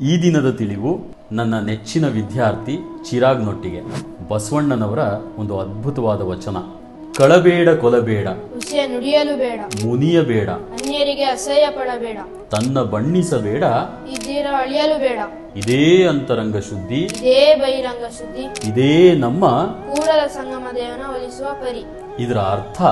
ಈ ದಿನದ ತಿಳಿವು ನನ್ನ ನೆಚ್ಚಿನ ವಿದ್ಯಾರ್ಥಿ ಚಿರಾಗ್ನೊಟ್ಟಿಗೆ ಬಸವಣ್ಣನವರ ಒಂದು ಅದ್ಭುತವಾದ ವಚನ. ಕಳಬೇಡ ಕೊಲಬೇಡ. ನುಡಿಯಲು ಬೇಡ. ಮುನಿಯಬೇಡ. ಅನ್ಯರಿಗೆ ಅಸಹ್ಯ ಪಡಬೇಡ ತನ್ನ ಬಣ್ಣಿಸಬೇಡ. ಅಳಿಯಲು ಬೇಡ. ಇದೇ ಅಂತರಂಗ ಶುದ್ಧಿ. ಇದೇ ಬಹಿರಂಗ ಶುದ್ಧಿ. ಇದೇ ನಮ್ಮ ಕೂಡಲ ಸಂಗಮ ದೇವನ ಒಲಿಸುವ ಪರಿ. ಇದರ ಅರ್ಥ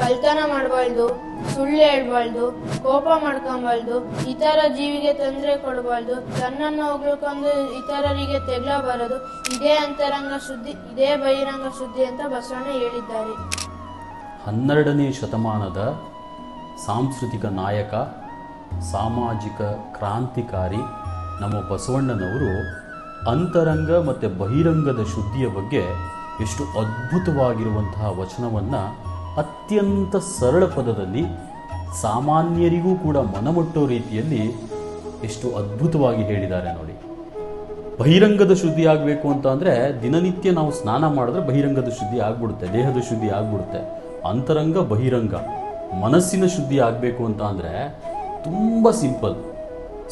ಕಲ್ತನ ಮಾಡಬಾರ್ದು ಸುಳ್ಳು ಹೇಳ್ಬಾರ್ದು ಕೋಪ ಮಾಡ್ಕೊಂಬಾರ್ದು ಇತರ ಜೀವಿಗೆ ತೊಂದರೆ ಕೊಡಬಾರ್ದು ತನ್ನನ್ನು ಹೋಗ್ಲಿಕ್ಕೊಂದು ಇತರರಿಗೆ ತೆಗ್ಲಬಾರದು ಇದೇ ಅಂತರಂಗ ಶುದ್ಧಿ ಇದೇ ಬಹಿರಂಗ ಶುದ್ಧಿ ಅಂತ ಬಸವಣ್ಣ ಹೇಳಿದ್ದಾರೆ. ಹನ್ನೆರಡನೇ ಶತಮಾನದ ಸಾಂಸ್ಕೃತಿಕ ನಾಯಕ ಸಾಮಾಜಿಕ ಕ್ರಾಂತಿಕಾರಿ ನಮ್ಮ ಬಸವಣ್ಣನವರು ಅಂತರಂಗ ಮತ್ತು ಬಹಿರಂಗದ ಶುದ್ಧಿಯ ಬಗ್ಗೆ ಎಷ್ಟು ಅದ್ಭುತವಾಗಿರುವಂತಹ ವಚನವನ್ನು ಅತ್ಯಂತ ಸರಳ ಪದದಲ್ಲಿ ಸಾಮಾನ್ಯರಿಗೂ ಕೂಡ ಮನಮುಟ್ಟೋ ರೀತಿಯಲ್ಲಿ ಎಷ್ಟು ಅದ್ಭುತವಾಗಿ ಹೇಳಿದ್ದಾರೆ ನೋಡಿ. ಬಹಿರಂಗದ ಶುದ್ಧಿ ಆಗಬೇಕು ಅಂತ ಅಂದರೆ ದಿನನಿತ್ಯ ನಾವು ಸ್ನಾನ ಮಾಡಿದ್ರೆ ಬಹಿರಂಗದ ಶುದ್ಧಿ ಆಗ್ಬಿಡುತ್ತೆ, ದೇಹದ ಶುದ್ಧಿ ಆಗ್ಬಿಡುತ್ತೆ. ಅಂತರಂಗ, ಬಹಿರಂಗ, ಮನಸ್ಸಿನ ಶುದ್ಧಿ ಆಗಬೇಕು ಅಂತ ಅಂದರೆ ತುಂಬ ಸಿಂಪಲ್.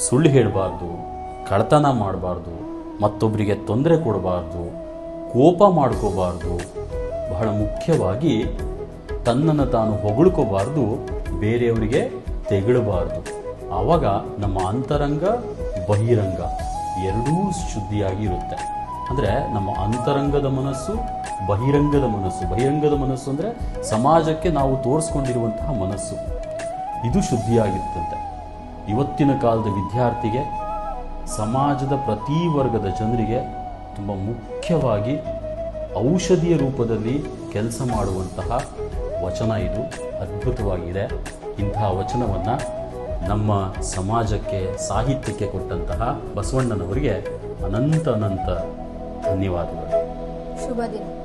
ಸುಳ್ಳು ಹೇಳಬಾರ್ದು ಕಳ್ತನ ಮಾಡಬಾರ್ದು ಮತ್ತೊಬ್ಬರಿಗೆ ತೊಂದರೆ ಕೊಡಬಾರ್ದು, ಕೋಪ ಮಾಡ್ಕೋಬಾರ್ದು, ಬಹಳ ಮುಖ್ಯವಾಗಿ ತನ್ನನ್ನು ತಾನು ಹೊಗಳ್ಕೋಬಾರ್ದು, ಬೇರೆಯವರಿಗೆ ತೆಗಳಬಾರ್ದು. ಆವಾಗ ನಮ್ಮ ಅಂತರಂಗ, ಬಹಿರಂಗ ಎರಡೂ ಶುದ್ಧಿಯಾಗಿ ಇರುತ್ತೆ ಅಂದರೆ ನಮ್ಮ ಅಂತರಂಗದ ಮನಸ್ಸು, ಬಹಿರಂಗದ ಮನಸ್ಸು. ಬಹಿರಂಗದ ಮನಸ್ಸು ಅಂದರೆ ಸಮಾಜಕ್ಕೆ ನಾವು ತೋರಿಸ್ಕೊಂಡಿರುವಂತಹ ಮನಸ್ಸು. ಇದು ಶುದ್ಧಿಯಾಗಿರ್ತಂತೆ ಇವತ್ತಿನ ಕಾಲದ ವಿದ್ಯಾರ್ಥಿಗೆ, ಸಮಾಜದ ಪ್ರತಿ ವರ್ಗದ ಜನರಿಗೆ ತುಂಬ ಮುಖ್ಯವಾಗಿ ಔಷಧಿಯ ರೂಪದಲ್ಲಿ ಕೆಲಸ ಮಾಡುವಂತಹ ವಚನ ಇದು. ಅದ್ಭುತವಾಗಿದೆ. ಇಂತಹ ವಚನವನ್ನು ನಮ್ಮ ಸಮಾಜಕ್ಕೆ, ಸಾಹಿತ್ಯಕ್ಕೆ ಕೊಟ್ಟಂತಹ ಬಸವಣ್ಣನವರಿಗೆ ಅನಂತ ಅನಂತ ಧನ್ಯವಾದಗಳು. ಶುಭ ದಿನ